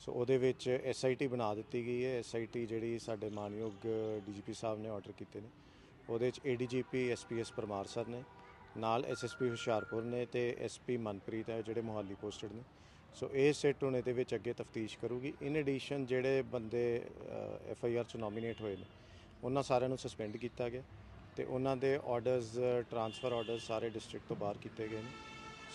ਸੋ ਉਹਦੇ ਵਿੱਚ S I T ਬਣਾ ਦਿੱਤੀ ਗਈ ਹੈ। ਐਸ ਆਈ ਟੀ ਜਿਹੜੀ ਸਾਡੇ ਮਾਨਯੋਗ ਡੀਜੀਪੀ ਸਾਹਿਬ ਨੇ ਆਰਡਰ ਕੀਤੇ ਨੇ। ਉਹਦੇ ਵਿੱਚ ਏਡੀਜੀਪੀ ਐਸਪੀਐਸ ਪਰਮਾਰ ਸਰ ਨੇ, ਨਾਲ ਐਸਐਸਪੀ ਹੁਸ਼ਿਆਰਪੁਰ ਨੇ ਤੇ ਐਸਪੀ ਮਨਪ੍ਰੀਤ ਹੈ ਜਿਹੜੇ ਮੋਹਾਲੀ ਪੋਸਟਡ ਨੇ। ਸੋ ਇਹ ਸੈੱਟ ਹੁਣ ਇਹਦੇ ਵਿੱਚ ਅੱਗੇ ਤਫਤੀਸ਼ ਕਰੂਗੀ। ਇਨ ਐਡੀਸ਼ਨ ਜਿਹੜੇ ਬੰਦੇ ਐਫ ਆਈ ਆਰ ਚ ਨੋਮੀਨੇਟ ਹੋਏ ਨੇ, ਉਹਨਾਂ ਸਾਰਿਆਂ ਨੂੰ ਸਸਪੈਂਡ ਕੀਤਾ ਗਿਆ ਤੇ ਉਹਨਾਂ ਦੇ ਆਰਡਰਸ ਟਰਾਂਸਫਰ ਆਰਡਰਸ ਸਾਰੇ ਡਿਸਟ੍ਰਿਕਟ ਤੋਂ ਬਾਹਰ ਕੀਤੇ ਗਏ ਨੇ।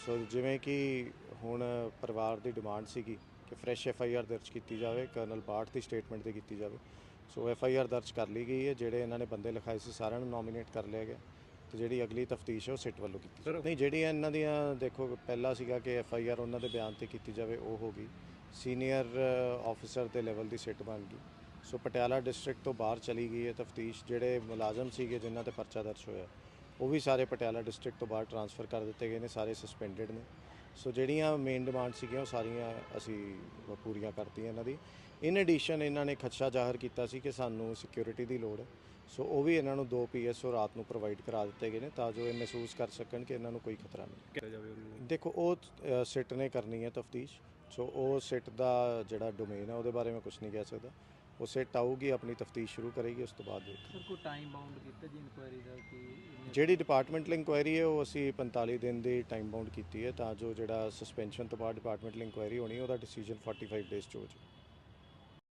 ਸੋ ਜਿਵੇਂ ਕਿ ਹੁਣ ਪਰਿਵਾਰ ਦੀ ਡਿਮਾਂਡ ਸੀਗੀ ਕਿ ਫਰੈਸ਼ ਐਫ ਆਈ ਆਰ ਦਰਜ ਕੀਤੀ ਜਾਵੇ ਕਰਨਲ ਬਾਠ ਦੀ ਸਟੇਟਮੈਂਟ ਤੇ ਕੀਤੀ ਜਾਵੇ। ਸੋ ਐਫ ਆਈ ਆਰ ਦਰਜ ਕਰ ਲਈ ਗਈ ਹੈ ਜਿਹੜੇ ਇਹਨਾਂ ਨੇ ਬੰਦੇ ਲਿਖਾਏ ਸੀ ਸਾਰਿਆਂ ਨੂੰ ਨੋਮੀਨੇਟ ਕਰ ਲਿਆ ਗਿਆ ਤੇ ਜਿਹੜੀ ਅਗਲੀ ਤਫਤੀਸ਼ ਹੈ ਉਹ ਸਿੱਟ ਵੱਲੋਂ ਕੀਤੀ ਜਾਵੇ। ਨਹੀਂ ਜਿਹੜੀਆਂ ਇਹਨਾਂ ਦੀਆਂ ਦੇਖੋ ਪਹਿਲਾਂ ਸੀਗਾ ਕਿ ਐਫ ਆਈ ਆਰ ਉਹਨਾਂ ਦੇ ਬਿਆਨ ਤੇ ਕੀਤੀ ਜਾਵੇ ਉਹ ਹੋ ਗਈ। ਸੀਨੀਅਰ ਆਫੀਸਰ ਦੇ ਲੈਵਲ ਦੀ ਸਿੱਟ ਬਣ ਗਈ। ਸੋ ਪਟਿਆਲਾ ਡਿਸਟ੍ਰਿਕਟ ਤੋਂ ਬਾਹਰ ਚਲੀ ਗਈ ਹੈ ਤਫਤੀਸ਼ ਜਿਹੜੇ ਮੁਲਾਜ਼ਮ ਸੀਗੇ ਜਿਨ੍ਹਾਂ ਤੇ ਪਰਚਾ ਦਰਜ ਹੋਇਆ ਉਹ ਵੀ ਸਾਰੇ ਪਟਿਆਲਾ ਡਿਸਟ੍ਰਿਕਟ ਤੋਂ ਬਾਹਰ ਟਰਾਂਸਫਰ ਕਰ ਦਿੱਤੇ ਗਏ ਨੇ ਸਾਰੇ ਸਸਪੈਂਡਡ ਨੇ। ਸੋ ਜਿਹੜੀਆਂ ਮੇਨ ਡਿਮਾਂਡ ਸੀਗੀਆਂ, ਉਹ ਸਾਰੀਆਂ ਅਸੀਂ ਪੂਰੀਆਂ ਕਰਤੀਆਂ ਇਹਨਾਂ ਦੀ। ਇਨ ਐਡੀਸ਼ਨ ਇਹਨਾਂ ਨੇ ਖਦਸ਼ਾ ਜ਼ਾਹਰ ਕੀਤਾ ਸੀ ਕਿ ਸਾਨੂੰ ਸਿਕਿਉਰਿਟੀ ਦੀ ਲੋੜ ਹੈ। ਸੋ ਉਹ ਵੀ ਇਹਨਾਂ ਨੂੰ ਦੋ ਪੀਐਸਓ ਰਾਤ ਨੂੰ ਪ੍ਰੋਵਾਈਡ ਕਰਾ ਦਿੱਤੇ ਗਏ ਨੇ ਤਾਂ ਜੋ ਇਹ ਮਹਿਸੂਸ ਕਰ ਸਕਣ ਕਿ ਇਹਨਾਂ ਨੂੰ ਕੋਈ ਖਤਰਾ ਨਹੀਂ। ਕਿਹਾ ਜਾਵੇ ਉਹਨੂੰ ਦੇਖੋ ਉਹ ਸਿੱਟ ਨੇ ਕਰਨੀ ਹੈ ਤਫਤੀਸ਼। ਸੋ ਉਹ ਸਿੱਟ ਦਾ ਜਿਹੜਾ ਡੋਮੇਨ ਹੈ ਉਹਦੇ ਬਾਰੇ ਮੈਂ ਕੁਝ ਨਹੀਂ ਕਹਿ ਸਕਦਾ। ਉਹ ਸਿੱਟ ਆਊਗੀ ਆਪਣੀ ਤਫਤੀਸ਼ ਸ਼ੁਰੂ ਕਰੇਗੀ ਉਸ ਤੋਂ ਬਾਅਦ ਸਰ ਕੋਈ ਟਾਈਮ ਬਾਉਂਡ ਕੀਤਾ ਜੀ ਇਨਕੁਆਇਰੀ ਦਾ ਕਿ ਜਿਹੜੀ ਡਿਪਾਰਟਮੈਂਟਲ ਇਨਕੁਆਇਰੀ ਹੈ ਉਹ ਅਸੀਂ 45 ਦਿਨ ਦੀ ਟਾਈਮ ਬਾਉਂਡ ਕੀਤੀ ਹੈ ਤਾਂ ਜੋ ਜਿਹੜਾ ਸਸਪੈਂਸ਼ਨ ਤੋਂ ਬਾਅਦ ਡਿਪਾਰਟਮੈਂਟਲ ਇਨਕੁਆਇਰੀ ਹੋਣੀ ਉਹਦਾ ਡਿਸੀਜਨ 45 ਡੇਜ਼ 'ਚ ਹੋ ਜਾਵੇ।